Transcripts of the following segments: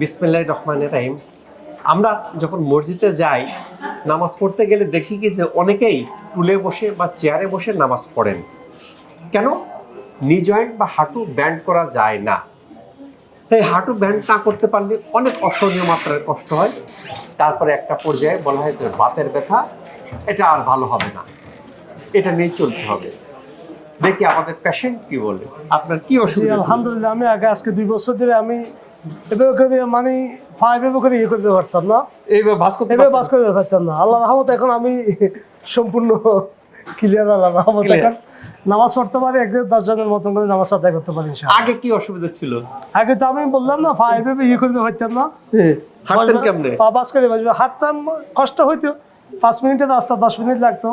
বিসমিল্লাহ রহমানের রাহিম। আমরা যখন মসজিদে যাই, নামাজ পড়তে গেলে দেখি কি যে অনেকেই টুলে বসে বা চেয়ারে বসে নামাজ পড়েন। কেন? নি জয়েন্ট বা হাঁটু ব্যান্ড করা যায় না। তাই হাঁটু ব্যান্ড না করতে পারলে অনেক অসহনীয় মাত্রার কষ্ট হয়। তারপরে একটা পর্যায়ে বলা হয় যে বাতের ব্যথা, এটা আর ভালো হবে না। এটা নিয়ে চলতে হবে। দেখি আমাদের পেশেন্ট কি বলে। আপনার কি অসুবিধা আলহামদুলিল্লাহ, আমি আগে আজকে দুই বছর ধরে আমি এভাবে করে মানে ফাইভ এভাবে করে ইয়ে করতে পারতাম না। এইভাবে ভাস করতে এভাবে বাস করতে পারতাম না। আল্লাহ রহমত এখন আমি সম্পূর্ণ ক্লিয়ার আল্লাহ রহমত এখন নামাজ পড়তে পারি একজন মতন করে নামাজ আদায় করতে পারি আগে কি অসুবিধা ছিল? আগে তো আমি বললাম না ফাইভ এভাবে ইয়ে করতে পারতাম না। হাঁটতেন কেমনে? বাস করে হাঁটতাম কষ্ট হইতো। পাঁচ মিনিটের রাস্তা দশ মিনিট লাগতো।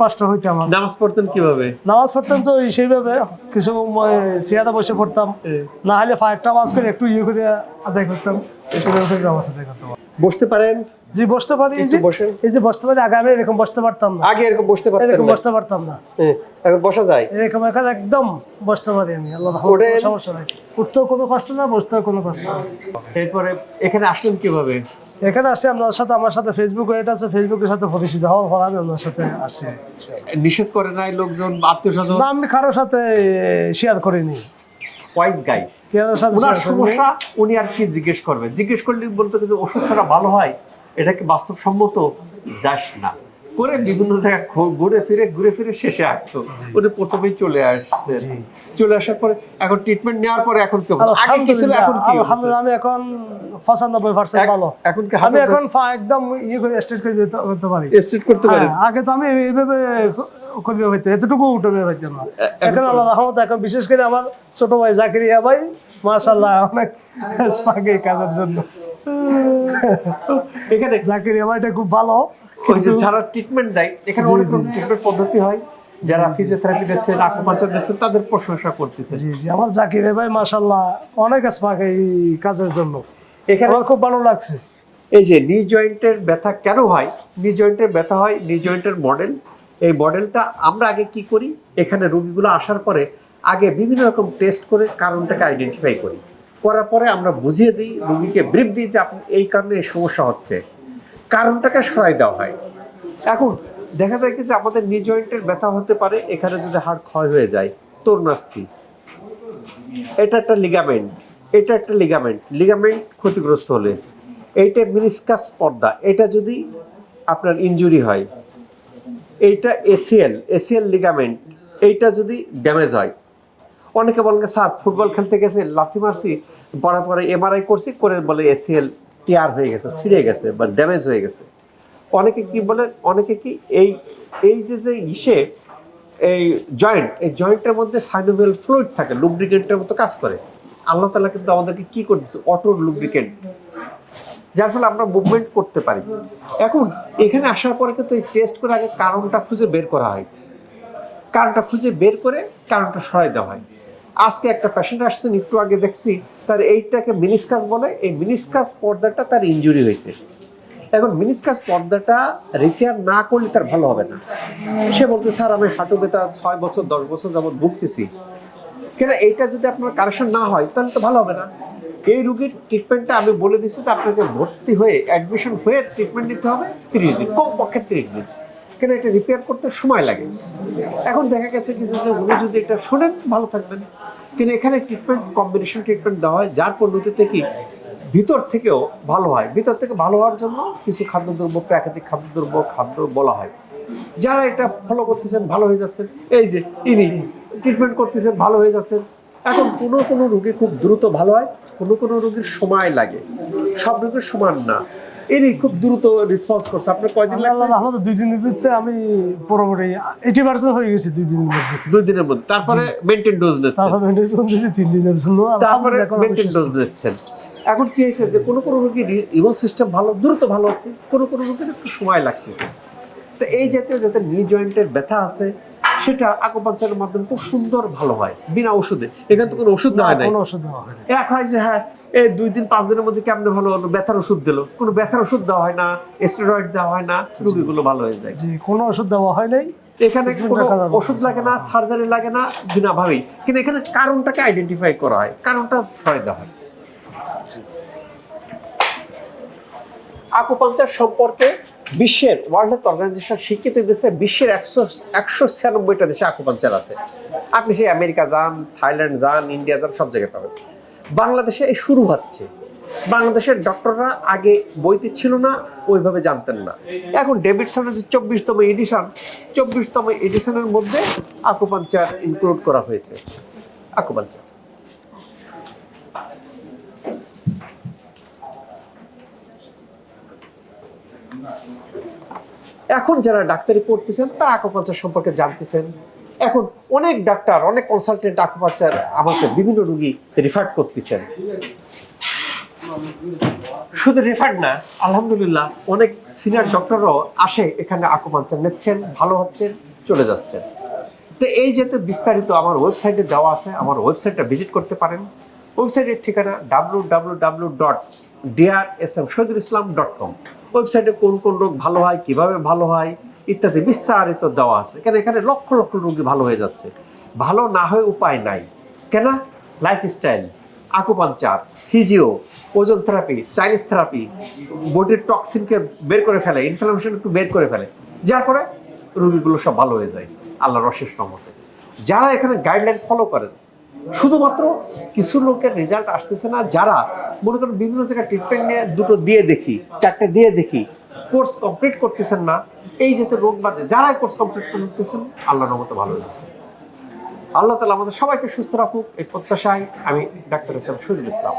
কষ্ট হইতো আমার। নামাজ পড়তেন কীভাবে? নামাজ পড়তাম তো সেইভাবে। কিছু চেয়ারে বসে পড়তাম। না হলে ফাইভটা বাস করে একটু ইয়ে করে আদায় করতাম। নামাজ আদায় করতাম। বসতে পারেন? জি বসতে পারি। এই যে বসেন। এই যে বসতে পারি আগে আমি এরকম বসতে পারতাম না। আগে এরকম বসতে পারতেন এরকম বসতে পারতাম না। এখন বসা যায়। এরকম এখন একদম বসতে পারি আমি। আল্লাহ সমস্যা নাই। উঠতেও কোনো কষ্ট না বসতেও কোনো কষ্ট না। এরপরে এখানে আসলেন কীভাবে? এখানে আসছি আপনার সাথে আমার সাথে ফেসবুক এটা আছে ফেসবুকের সাথে প্রতিষ্ঠিত হওয়ার পর আমি আপনার সাথে আসছি নিষেধ করে নাই লোকজন আত্মীয় স্বজন? না আমি কারোর সাথে শেয়ার করিনি। ওয়াইজ গাই ওনার সমস্যা উনি আর কি জিজ্ঞেস করবে? জিজ্ঞেস করলে বলতে যে ওষুধ ছাড়া ভালো হয়? এটা কি বাস্তবসম্মত? যাস না। করে বিভিন্ন জায়গায় ঘুরে ফিরে ঘুরে ফিরে শেষে আসতো। উনি প্রথমেই চলে আসতেন। চলে আসার পরে এখন ট্রিটমেন্ট নেওয়ার পরে এখন কি আগে কি ছিল এখন কি? আলহামদুলিল্লাহ আমি এখন পঁচানব্বই পার্সেন্ট এক- ভালো। এখন কি আমি এখন একদম ইয়ে করে স্ট্রেট করে করতে পারি। স্ট্রেট করতে পারেন? হ্যাঁ, আগে তো আমি এইভাবে করবে হইতো এতটুকু উঠবে হইতাম না। এখন আল্লাহ রহমত এখন বিশেষ করে আমার ছোট ভাই জাকিরিয়া ভাই মাশাল্লাহ অনেক পাকে কাজের জন্য। এখানে জাকিরিয়া ভাইটা খুব ভালো। ওই যে যারা ট্রিটমেন্ট দেয় এখানে অনেক ট্রিটমেন্ট পদ্ধতি হয়। যারা ফিজিওথেরাপি দিচ্ছেন আকুপাঞ্চার দিচ্ছেন তাদের প্রশংসা করতেছে। জি জি। আমার জাকিরিয়া ভাই মাশাল্লাহ অনেক স্পাক এই কাজের জন্য। এখানে আমার খুব ভালো লাগছে। এই যে নি জয়েন্টের ব্যথা কেন হয়? নি জয়েন্টের ব্যথা হয় নি জয়েন্টের মডেল এই মডেলটা আমরা আগে কি করি? এখানে রোগীগুলো আসার পরে আগে বিভিন্ন রকম টেস্ট করে কারণটাকে আইডেন্টিফাই করি। করার পরে আমরা বুঝিয়ে দিই রোগীকে ব্রিফ দিই যে আপনি এই কারণে এই সমস্যা হচ্ছে। কারণটাকে সরাই দেওয়া হয়। এখন দেখা যায় কি যে আমাদের নি জয়েন্টের ব্যথা হতে পারে, এখানে যদি হাড় ক্ষয় হয়ে যায় তরুণাস্থি এটা একটা লিগামেন্ট এটা একটা লিগামেন্ট লিগামেন্ট ক্ষতিগ্রস্ত হলে এইটা মিনিসকাস পর্দা, এটা যদি আপনার ইনজুরি হয়, এইটা এসিএল এসিএল লিগামেন্ট এইটা যদি ড্যামেজ হয়, অনেকে বলেন স্যার, ফুটবল খেলতে গেছে, লাথি মারছি পরে এমআরআই করছি, করে বলে এসিএল টিয়ার হয়ে গেছে, ছিঁড়ে গেছে বা ড্যামেজ হয়ে গেছে। অনেকে কি বলে, অনেকে কি এই এই যে যে ইসে, এই জয়েন্ট এই জয়েন্টের মধ্যে সাইনোভিয়াল ফ্লুইড থাকে লুব্রিকেন্টের মতো কাজ করে। আল্লাহ তালা কিন্তু আমাদেরকে কি করে দিচ্ছে অটো লুব্রিকেন্ট যার ফলে আমরা মুভমেন্ট করতে পারি। এখন, এখানে আসার পরে কিন্তু এই টেস্ট করে আগে কারণটা খুঁজে বের করা হয়। কারণটা খুঁজে বের করে কারণটা সরাই দেওয়া হয়। আজকে একটা পেশেন্ট আসছেন, একটু আগে দেখছি, তার এইটাকে মিনিসকাস বলে। এই মিনিসকাস পর্দাটা তার ইনজুরি হয়েছে। এখন মিনিসকাস পর্দাটা রিপেয়ার না করলে তার ভালো হবে না। সে বলতে স্যার, আমি হাঁটু ব্যথা ছয় বছর, দশ বছর যাবত ভুগতেছি। কেন এইটা যদি আপনার কারেকশন না হয়, তাহলে তো ভালো হবে না। এই রুগীর ট্রিটমেন্টটা আমি বলে দিচ্ছি যে, আপনাকে ভর্তি হয়ে অ্যাডমিশন হয়ে ট্রিটমেন্ট নিতে হবে, তিরিশ দিন, কমপক্ষে তিরিশ দিন। কেন এটা রিপেয়ার করতে সময় লাগে। এখন দেখা গেছে কিছু যে উনি যদি এটা শোনেন, ভালো থাকবেন। কিন্তু এখানে ট্রিটমেন্ট কম্বিনেশন ট্রিটমেন্ট দেওয়া হয়, যার পদ্ধতিতে কি ভিতর থেকেও ভালো হয়। ভিতর থেকে ভালো হওয়ার জন্য কিছু খাদ্যদ্রব্য, প্রাকৃতিক খাদ্যদ্রব্য, খাদ্য বলা হয়। যারা এটা ফলো করতেছেন, ভালো হয়ে যাচ্ছেন। এই যে ইনি ট্রিটমেন্ট করতেছেন, ভালো হয়ে যাচ্ছেন। এখন কোনো কোনো রোগী খুব দ্রুত ভালো হয়, কোনো কোনো রোগীর সময় লাগে। সব রোগীর সমান না। খুব দ্রুত রেসপন্স করছে। আপনার কয়দিন লাগছে? দুই দিনের আমি পুরোপুরি এইটি পার্সেন্ট হয়ে গেছি দুই দিনের মধ্যে। দুই দিনের মধ্যে। তারপরে মেনটেন ডোজ নিচ্ছেন। তারপর মেডিকেল দিয়েছি তিন দিনের জন্য। তারপরে মেনটেন ডোজ নিচ্ছেন। এখন কি হয়েছে যে কোনো কোনো রোগীর ইমিউন সিস্টেম ভালো দ্রুত ভালো হচ্ছে। কোনো কোনো রোগীর একটু সময় লাগতেছে তো এই জাতীয় যাতে নি জয়েন্টের ব্যথা আছে সেটা আকুপাঞ্চারের মাধ্যমে খুব সুন্দর ভালো হয় বিনা ওষুধে। এখান তো কোনো ওষুধ দেওয়া না, কোনো ওষুধ দেওয়া হয়নি এক হয় যে হ্যাঁ এই দুই দিন পাঁচ দিনের মধ্যে কেমনে ভালো হলো? ব্যথার ওষুধ দিল। কোনো ব্যথার ওষুধ দেওয়া হয় না স্টেরয়েড দেওয়া হয় না রোগীগুলো ভালো হয়ে যায়। জি কোনো ওষুধ দেওয়া হয় নাই। এখানে কোনো ওষুধ লাগে না সার্জারি লাগে না বিনা ভাবেই কিন্তু এখানে কারণটাকে আইডেন্টিফাই করা হয় কারণটা সরাই দেওয়া হয়। আকুপাঞ্চার সম্পর্কে বিশ্বের ওয়ার্ল্ড হেলথ অর্গানাইজেশন স্বীকৃতি দিয়েছে বিশ্বের একশো একশো ছিয়ানব্বইটা দেশে আকুপাঞ্চার আছে। আপনি সেই আমেরিকা যান থাইল্যান্ড যান ইন্ডিয়া যান সব জায়গায় পাবেন। বাংলাদেশে এই শুরু হচ্ছে। বাংলাদেশের ডক্টররা আগে বইতে ছিল না, ওইভাবে জানতেন না। এখন ডেভিডসনের যে চব্বিশতম এডিশন চব্বিশতম এডিশনের মধ্যে আকুপাঞ্চার ইনক্লুড করা হয়েছে। আকুপাঞ্চার। এখন যারা ডাক্তারি পড়তেছেন, তারা আকুপাঞ্চার সম্পর্কে জানতেছেন। এখন অনেক ডাক্তার, অনেক কনসালটেন্ট আকুপাঞ্চার আমাকে বিভিন্ন রুগী রিফার করতেছেন। শুধু রেফার না, আলহামদুলিল্লাহ অনেক সিনিয়র ডক্টরও আসে এখানে আকুপাঞ্চার নিচ্ছেন, ভালো হচ্ছেন চলে যাচ্ছেন। তো এই যেহেতু বিস্তারিত আমার ওয়েবসাইটে দেওয়া আছে, আমার ওয়েবসাইটটা ভিজিট করতে পারেন। ওয়েবসাইটের ঠিকানা W W W dot DR S M Shahidul Islam dot com ওয়েবসাইটে কোন কোন রোগ ভালো হয়, কীভাবে ভালো হয় ইত্যাদি বিস্তারিত দেওয়া আছে। কেন? এখানে লক্ষ লক্ষ রোগী ভালো হয়ে যাচ্ছে। ভালো না হয়ে উপায় নাই। কেন? Lifestyle acupuncture physio ozone therapy Chinese therapy বডির টক্সিনকে বের করে ফেলে ইনফ্লামেশন একটু বের করে ফেলে। যার পরে রোগীগুলো সব ভালো হয়ে যায়, আল্লাহর অশেষ রহমতে। যারা এখানে গাইডলাইন ফলো করেন, শুধুমাত্র কিছু লোকের রেজাল্ট আসতেছে না, যারা মনে করেন বিভিন্ন জায়গায় ট্রিটমেন্ট নিয়ে দুটো দিয়ে দেখি, চারটে দিয়ে দেখি কোর্স কমপ্লিট করতেছেন না, এই যেতে রোগ বাদে যারাই কোর্স কমপ্লিট করতেছেন, আল্লাহর রহমতে ভালো হয়েছে আল্লাহ তালা আমাদের সবাইকে সুস্থ রাখুক, এই প্রত্যাশায় আমি ডাক্তার হোসেন শহীদুল ইসলাম।